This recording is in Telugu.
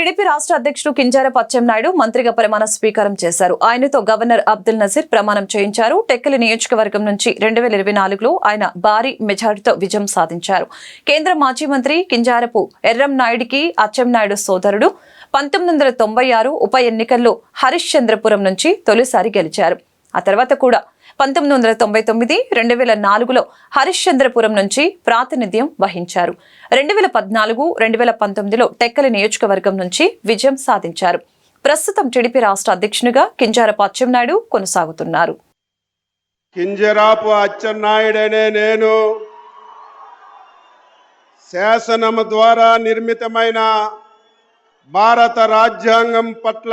టీడీపీ రాష్ట్ర అధ్యక్షుడు కింజారపు అచ్చెన్నాయుడు మంత్రిగా ప్రమాణ స్వీకారం చేశారు. ఆయనతో గవర్నర్ అబ్దుల్ నజీర్ ప్రమాణం చేయించారు. టెక్కలి నియోజకవర్గం నుంచి రెండు వేల ఇరవై నాలుగులో ఆయన భారీ మెజారిటీతో విజయం సాధించారు. కేంద్ర మాజీ మంత్రి కింజారపు ఎర్రం నాయుడికి అచ్చెంనాయుడు సోదరుడు. పంతొమ్మిది వందల తొంభై ఆరు ఉప ఎన్నికల్లో హరిశ్చంద్రపురం నుంచి తొలిసారి గెలిచారు. ఆ తర్వాత కూడా పంతొమ్మిది వందల తొంభై తొమ్మిది రెండు వేల నాలుగులో హరిశ్చంద్రపురం నుంచి ప్రాతినిధ్యం వహించారు. రెండు వేల పద్నాలుగు రెండు వేల పంతొమ్మిదిలో టెక్కలి నియోజకవర్గం నుంచి విజయం సాధించారు. ప్రస్తుతం టీడీపీ రాష్ట్ర అధ్యక్షునిగా కింజారపు అచ్చెన్నాయుడు కొనసాగుతున్నారు. కింజరాపు అచ్చెన్నాయుడనే నేను. శాసనము ద్వారా నిర్మితమైన భారత రాజ్యాంగం పట్ల